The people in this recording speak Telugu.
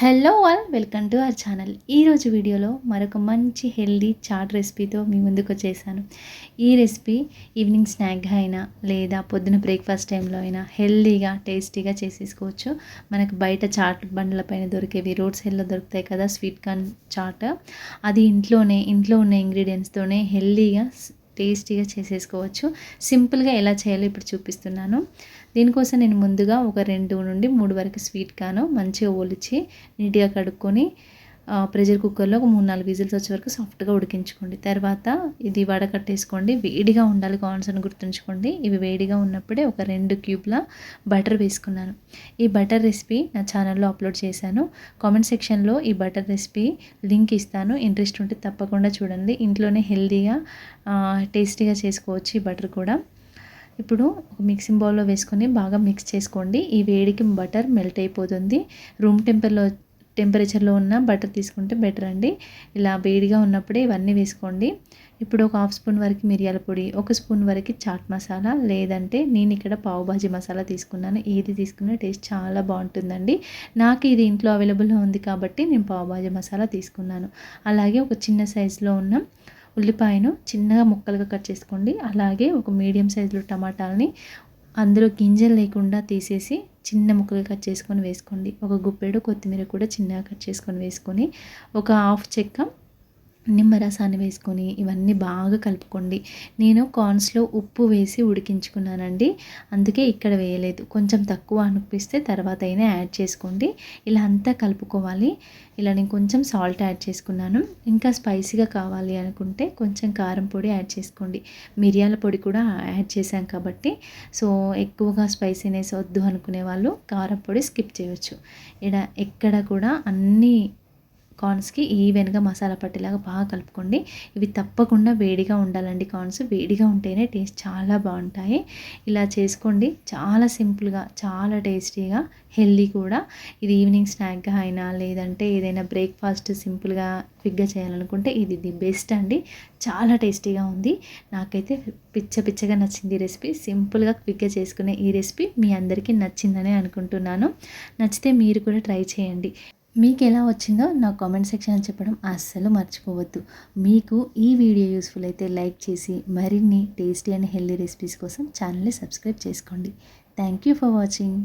Hello all welcome to our channel ఈరోజు వీడియోలో మరొక మంచి హెల్దీ చాట్ రెసిపీతో మీ ముందుకు వచ్చేసాను. ఈ రెసిపీ ఈవినింగ్ స్నాక్గా అయినా లేదా పొద్దున బ్రేక్ఫాస్ట్ టైంలో అయినా హెల్దీగా టేస్టీగా చేసేసుకోవచ్చు. మనకు బయట చాట్ బండ్ల పైన దొరికేవి రోడ్ సైడ్లో దొరుకుతాయి కదా స్వీట్ కార్న్ చాట్ అది ఇంట్లోనే ఇంట్లో ఉన్న ఇంగ్రీడియంట్స్తోనే హెల్దీగా టేస్టీగా చేసేసుకోవచ్చు. సింపుల్గా ఎలా చేయాలో ఇప్పుడు చూపిస్తున్నాను. దీనికోసం నేను ముందుగా ఒక రెండు నుండి మూడు వరకు స్వీట్ కాను మంచిగా ఒలిచి నీట్గా కడుక్కొని ప్రెషర్ కుక్కర్లో ఒక మూడు నాలుగు విజిల్స్ వచ్చే వరకు సాఫ్ట్గా ఉడికించుకోండి. తర్వాత ఇది వడకట్టేసుకోండి వేడిగా ఉండాలి కాన్స్ అని గుర్తుంచుకోండి. ఇవి వేడిగా ఉన్నప్పుడే ఒక రెండు క్యూబ్ల బటర్ వేసుకున్నాను. ఈ బటర్ రెసిపీ నా ఛానల్లో అప్లోడ్ చేశాను. కామెంట్ సెక్షన్లో ఈ బటర్ రెసిపీ లింక్ ఇస్తాను. ఇంట్రెస్ట్ ఉంటే తప్పకుండా చూడండి. ఇంట్లోనే హెల్దీగా టేస్టీగా చేసుకోవచ్చు ఈ బటర్ కూడా. ఇప్పుడు ఒక మిక్సింగ్ బౌల్లో వేసుకొని బాగా మిక్స్ చేసుకోండి. ఈ వేడికి బటర్ మెల్ట్ అయిపోతుంది. రూమ్ టెంపర్లో టెంపరేచర్లో ఉన్న బటర్ తీసుకుంటే బెటర్ అండి. ఇలా వేడిగా ఉన్నప్పుడే ఇవన్నీ వేసుకోండి. ఇప్పుడు ఒక హాఫ్ స్పూన్ వరకు మిరియాల పొడి ఒక స్పూన్ వరకు చాట్ మసాలా లేదంటే నేను ఇక్కడ పావు భాజీ మసాలా తీసుకున్నాను. ఏది తీసుకున్న టేస్ట్ చాలా బాగుంటుందండి. నాకు ఇది ఇంట్లో అవైలబుల్లో ఉంది కాబట్టి నేను పావు భాజీ మసాలా తీసుకున్నాను. అలాగే ఒక చిన్న సైజులో ఉన్న ఉల్లిపాయను చిన్నగా ముక్కలుగా కట్ చేసుకోండి. అలాగే ఒక మీడియం సైజులో టమాటాలని అందులో గింజలు లేకుండా తీసేసి చిన్న ముక్కలు కట్ చేసుకొని వేసుకోండి. ఒక గుప్పెడు కొత్తిమీర కూడా చిన్నగా కట్ చేసుకొని వేసుకొని ఒక హాఫ్ చెక్క నిమ్మరసాన్ని వేసుకొని ఇవన్నీ బాగా కలుపుకోండి. నేను కార్న్స్లో ఉప్పు వేసి ఉడికించుకున్నానండి. అందుకే ఇక్కడ వేయలేదు. కొంచెం తక్కువ అనిపిస్తే తర్వాత అయినా యాడ్ చేసుకోండి. ఇలా అంతా కలుపుకోవాలి. ఇలా నేను కొంచెం సాల్ట్ యాడ్ చేసుకున్నాను. ఇంకా స్పైసీగా కావాలి అనుకుంటే కొంచెం కారం పొడి యాడ్ చేసుకోండి. మిరియాల పొడి కూడా యాడ్ చేశాం కాబట్టి. సో ఎక్కువగా స్పైసీనెస్ వద్దు అనుకునే వాళ్ళు కారం పొడి స్కిప్ చేయవచ్చు ఇక్కడ ఎక్కడ కూడా అన్నీ కార్న్స్కి ఈవెన్గా మసాలా పట్టేలాగా బాగా కలుపుకోండి. ఇవి తప్పకుండా వేడిగా ఉండాలండి కార్న్స్. వేడిగా ఉంటేనే టేస్ట్ చాలా బాగుంటాయి. ఇలా చేసుకోండి. చాలా సింపుల్గా చాలా టేస్టీగా హెల్దీ కూడా. ఇది ఈవినింగ్ స్నాక్గా అయినా లేదంటే ఏదైనా బ్రేక్ఫాస్ట్ సింపుల్గా క్విక్గా చేయాలనుకుంటే ఇది ది బెస్ట్ అండి. చాలా టేస్టీగా ఉంది. నాకైతే పిచ్చ పిచ్చగా నచ్చింది ఈ రెసిపీ. సింపుల్గా క్విక్గా చేసుకునే ఈ రెసిపీ మీ అందరికీ నచ్చిందని అనుకుంటున్నాను. నచ్చితే మీరు కూడా ట్రై చేయండి. మీకు ఎలా వచ్చిందో నా కామెంట్ సెక్షన్ చెప్పడం అస్సలు మర్చిపోవద్దు. మీకు ఈ వీడియో యూస్ఫుల్ అయితే లైక్ చేసి మరిన్ని టేస్టీ అండ్ హెల్దీ రెసిపీస్ కోసం ఛానల్ని సబ్స్క్రైబ్ చేసుకోండి. Thank you for watching.